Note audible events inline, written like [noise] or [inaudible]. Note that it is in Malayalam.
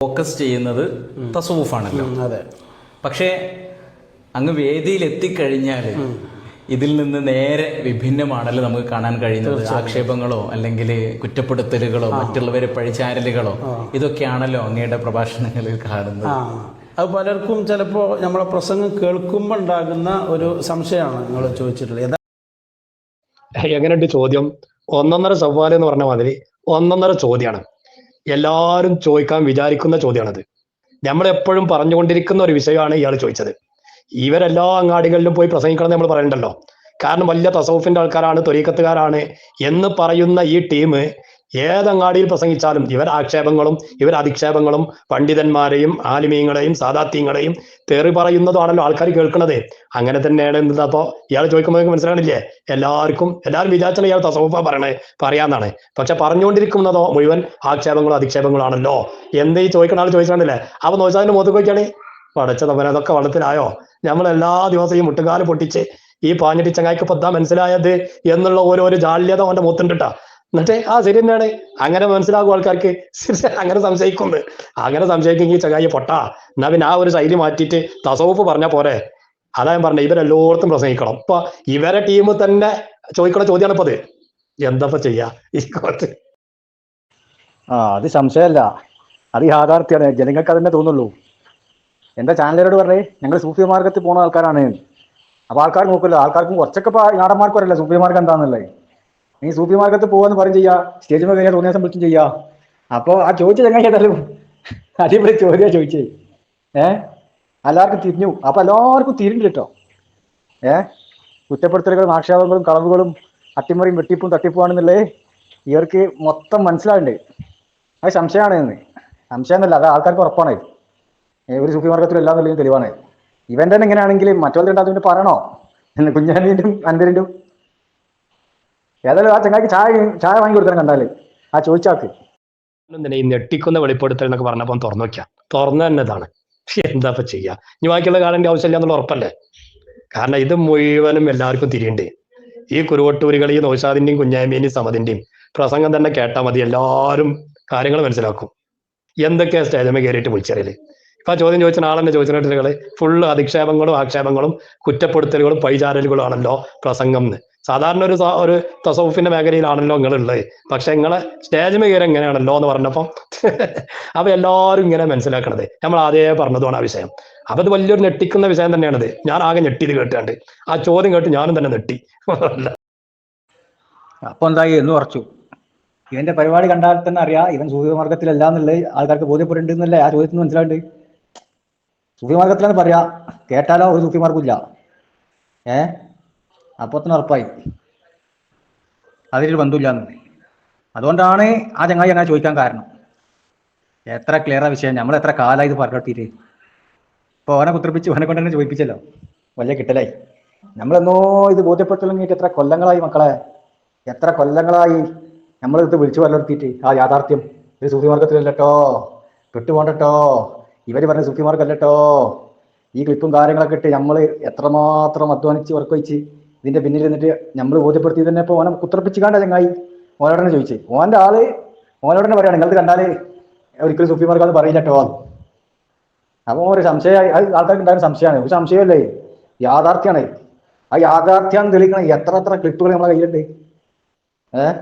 ഫോക്കസ് ചെയ്യുന്നത് തസൂഫാണല്ലോ അതെ. പക്ഷേ അങ്ങ് വേദിയിൽ എത്തിക്കഴിഞ്ഞാൽ ഇതിൽ നിന്ന് നേരെ വിഭിന്നമാണല്ലോ നമുക്ക് കാണാൻ കഴിയുന്നത് ആക്ഷേപങ്ങളോ അല്ലെങ്കിൽ കുറ്റപ്പെടുത്തലുകളോ മറ്റുള്ളവരെ പഴിചാരലുകളോ ഇതൊക്കെയാണല്ലോ അങ്ങയുടെ പ്രഭാഷണങ്ങളിൽ കാണുന്നത്. അത് പലർക്കും ചിലപ്പോൾ നമ്മളെ പ്രസംഗം കേൾക്കുമ്പോൾ ഉണ്ടാകുന്ന ഒരു സംശയമാണ് നിങ്ങൾ ചോദിച്ചിട്ടുള്ളത്. എങ്ങനെയുണ്ട് ചോദ്യം? ഒന്നൊന്നര സവാലെന്ന് പറഞ്ഞ മാതിരി ഒന്നൊന്നര ചോദ്യമാണ് എല്ലാവരും ചോദിക്കാൻ വിചാരിക്കുന്ന ചോദ്യമാണത്. നമ്മൾ എപ്പോഴും പറഞ്ഞുകൊണ്ടിരിക്കുന്ന ഒരു വിഷയമാണ് ഇയാൾ ചോദിച്ചത്. ഇവരെല്ലാ അങ്ങാടികളിലും പോയി പ്രസംഗിക്കണം നമ്മൾ പറയണ്ടല്ലോ. കാരണം വലിയ തസൗഫിന്റെ ആൾക്കാരാണ് തൊരീക്കത്തുകാരാണ് എന്ന് പറയുന്ന ഈ ടീം ഏതങ്ങാടിയിൽ പ്രസംഗിച്ചാലും ഇവർ ആക്ഷേപങ്ങളും ഇവർ അധിക്ഷേപങ്ങളും പണ്ഡിതന്മാരെയും ആലിമീങ്ങളെയും സാദാത്യങ്ങളെയും തെറി പറയുന്നതാണല്ലോ ആൾക്കാർ കേൾക്കുന്നത്. അങ്ങനെ തന്നെയാണ് എന്താ അപ്പോ ഇയാൾ ചോദിക്കുമ്പോൾ മനസ്സിലാകണില്ലേ? എല്ലാവർക്കും എല്ലാവരും വിചാരിച്ചാൽ ഇയാൾ തസൗഫ പറയണേ പറയാന്നാണ്. പക്ഷെ പറഞ്ഞുകൊണ്ടിരിക്കുന്നതോ മുഴുവൻ ആക്ഷേപങ്ങളും അധിക്ഷേപങ്ങളും ആണല്ലോ എന്ത് ഈ ചോദിക്കുന്ന ആൾ ചോദിച്ചാണല്ലേ? അപ്പൊ നോച്ചാതിന്റെ മുഖത്ത് നോക്കിയാണ് പടച്ച തപ്പന അതൊക്കെ വള്ളത്തിലായോ? നമ്മൾ എല്ലാ ദിവസവും ഈ മുട്ടുകാൽ പൊട്ടിച്ച് ഈ പാഞ്ഞിട്ട് ചങ്ങായിക്ക് പത്താ മനസ്സിലായത്? എന്നുള്ള ഓരോരോ ജാള്യത അവന്റെ മുത്തുണ്ടിട്ടാ എന്നിട്ട് ആ ശരി തന്നെയാണ്. അങ്ങനെ മനസ്സിലാകും ആൾക്കാർക്ക്. [laughs] അങ്ങനെ സംശയിക്കുന്നത് അങ്ങനെ സംശയിക്കെങ്കിൽ ചങ്ങായി പൊട്ടാ. എന്നാ പിന്നെ ആ ഒരു ശൈലി മാറ്റിയിട്ട് തസോഫ് പറഞ്ഞ പോരെ. അതാ ഞാൻ പറഞ്ഞത് ഇവരെല്ലായിടത്തും പ്രസംഗിക്കണം. ഇപ്പൊ ഇവരെ ടീം തന്നെ ചോദിക്കണ ചോദ്യമാണ് ഇപ്പൊ അത്. എന്താ ചെയ്യാ? ഈ കുറച്ച് ആ അത് സംശയമല്ല. അത് യാഥാർത്ഥ്യമാണ്. ജനങ്ങൾക്ക് അതന്നെ തോന്നുള്ളൂ. എന്താ ചാനലരോട് പറഞ്ഞേ? ഞങ്ങൾ സൂഫി മാർഗത്തിൽ പോണ ആൾക്കാരാണ്. അപ്പൊ ആൾക്കാർ നോക്കില്ല ആൾക്കാർക്ക് കുറച്ചൊക്കെ നാടന്മാർക്ക് വരല്ലേ സൂഫി മാർഗം എന്താണെന്നുള്ളത് നീ സൂപ്പി മാർക്കത്ത് പോവാന്ന് പറയും ചെയ്യാ. സ്റ്റേജ് കഴിഞ്ഞാൽ തോന്നിയ ദിവസം വിളിച്ചും ചെയ്യാ. അപ്പൊ ആ ചോദിച്ച ചങ്ങായി ഏതായാലും [laughs] അടിപൊളി ചോദ്യം ചോദിച്ചേ. ഏ? എല്ലാവർക്കും തിരിഞ്ഞു. അപ്പൊ എല്ലാവർക്കും തിരിഞ്ഞു കേട്ടോ ഏ? കുറ്റപ്പെടുത്തലുകളും ആക്ഷേപങ്ങളും കളവുകളും അട്ടിമറിയും വെട്ടിപ്പും തട്ടിപ്പുമാണെന്നുള്ളത് ഇവർക്ക് മൊത്തം മനസ്സിലാവുന്നുണ്ട് അത് സംശയമാണ് എന്ന് സംശയം അത് ആൾക്കാർക്ക് ഉറപ്പാണ്. ഒരു മാർക്കറ്റിലും എല്ലാം എന്നുള്ളതിന് തെളിവാണ്. ഇവൻ തന്നെ ഇങ്ങനെയാണെങ്കിൽ മറ്റുള്ള രണ്ടാമത്തെ പറയണോ? കുഞ്ഞാനീന്റെ അന്തരിന്റെയും ഏതായാലും ആ ചങ്ങായിക്ക് ചായ ചായ വാങ്ങി കൊടുക്കണം കണ്ടാൽ. ആ ചോദിച്ചാക്ക്. ഈ ഞെട്ടിക്കുന്ന വെളിപ്പെടുത്തൽ എന്നൊക്കെ പറഞ്ഞപ്പോൾ തുറന്നു വെക്കാം. തുറന്നു തന്നെ ഇതാണ് എന്താ ഇപ്പൊ ചെയ്യാ? ഇനി ബാക്കിയുള്ള കാണേണ്ട ആവശ്യമില്ല എന്നുള്ള ഉറപ്പല്ലേ? കാരണം ഇത് മുഴുവനും എല്ലാവർക്കും തിരിയണ്ടേ. ഈ കുരുവട്ടൂരുകൾ ഈ നൗഷാദിന്റെയും കുഞ്ഞായ്മേന്റെയും സമതിന്റെയും പ്രസംഗം തന്നെ കേട്ടാൽ മതി എല്ലാവരും കാര്യങ്ങൾ മനസ്സിലാക്കും. എന്തൊക്കെയാ സ്റ്റേജമേ കയറിയിട്ട് വിളിച്ചറിയൽ? ഇപ്പൊ ആ ചോദ്യം ചോദിച്ച ആളെന്നെ ചോദിച്ചിട്ടുണ്ടെങ്കിൽ ഫുള്ള് അധിക്ഷേപങ്ങളും ആക്ഷേപങ്ങളും കുറ്റപ്പെടുത്തലുകളും പൈചാരലുകളും ആണല്ലോ പ്രസംഗം സാധാരണ ഒരു ഒരു തസവുഫിന്റെ മേഖലയിലാണല്ലോ നിങ്ങളുള്ളത്. പക്ഷെ നിങ്ങളെ സ്റ്റേജ് മേഖല എങ്ങനെയാണല്ലോ എന്ന് പറഞ്ഞപ്പം [laughs] അപ്പൊ എല്ലാവരും ഇങ്ങനെ മനസ്സിലാക്കണത്. നമ്മൾ ആദ്യമേ പറഞ്ഞതുമാണ് ആ വിഷയം. അപ്പൊ അത് വലിയൊരു ഞെട്ടിക്കുന്ന വിഷയം തന്നെയാണത്. ഞാൻ ആകെ ഞെട്ടിയത് കേട്ടാണ്ട്. ആ ചോദ്യം കേട്ട് ഞാനും തന്നെ ഞെട്ടി. [laughs] അപ്പൊ എന്തായി? എന്ന് പറഞ്ഞു ഇവന്റെ പരിപാടി കണ്ടാൽ തന്നെ അറിയാം ഇവൻ സൂര്യമാർഗത്തിലല്ല എന്നുള്ളത്. ആൾക്കാർക്ക് ബോധ്യപ്പെട്ടിട്ടുണ്ട് എന്നല്ലേ ആ ചോദ്യത്തിന് മനസ്സിലാണ്ട് സൂര്യമാർഗത്തിലെന്ന് പറയാ. കേട്ടാലോ ഒരു സൂഫി മാർഗം ഇല്ല ഏ അപ്പൊ തന്നെ ഉറപ്പായി. അതിലൊരു ബന്ധമില്ലാന്ന് അതുകൊണ്ടാണ് ആ ചങ്ങായി അങ്ങനെ ചോദിക്കാൻ കാരണം. എത്ര ക്ലിയറാ വിഷയം. നമ്മൾ എത്ര കാലമായി ഇത് പറഞ്ഞിട്ട് ഇപ്പൊ ഓനെ കുത്തിപ്പിച്ച് ഓനെ കൊണ്ട് തന്നെ ചോദിപ്പിച്ചല്ലോ. വലിയ കിട്ടലായി. നമ്മളെന്നോ ഇത് ബോധ്യപ്പെട്ടില്ലെങ്കിൽ എത്ര കൊല്ലങ്ങളായി മക്കളെ. എത്ര കൊല്ലങ്ങളായി നമ്മൾ ഇത് വിളിച്ചു വല്ലർത്തിയിട്ട് ആ യാഥാർത്ഥ്യം. ഒരു സൂഫി മാർഗത്തിലല്ലോ വിട്ടുപോണ്ടട്ടോ ഇവർ പറഞ്ഞ സൂഫി ഈ ക്ലിപ്പും കാര്യങ്ങളൊക്കെ ഇട്ട് നമ്മൾ എത്രമാത്രം അധ്വാനിച്ച് വർക്ക് വെച്ച് ഇതിന്റെ പിന്നിൽ നിന്നിട്ട് നമ്മൾ ബോധ്യപ്പെടുത്തി തന്നെ ഇപ്പൊ ഓനെ കുത്തിറപ്പിച്ച് കാണ്ട ചങ്ങായി. ഓനോടനെ ചോദിച്ചു. ഓന്റെ ആൾ ഓനോടനെ പറയാണ് നിങ്ങൾക്ക് കണ്ടാൽ ഒരിക്കലും സുഫിമാർക്ക് അത് പറയില്ല പറയില്ലട്ടോ അപ്പൊ ഒരു സംശയമായി അത് ആൾക്കാർക്ക് ഉണ്ടായ സംശയമാണ്. ഒരു സംശയമല്ലേ യാഥാർത്ഥ്യമാണ് ആ യാഥാർത്ഥ്യം തെളിയിക്കണം എത്ര എത്ര ക്ലിപ്പുകൾ നമ്മളെ കയ്യിലുണ്ട്. ഏഹ്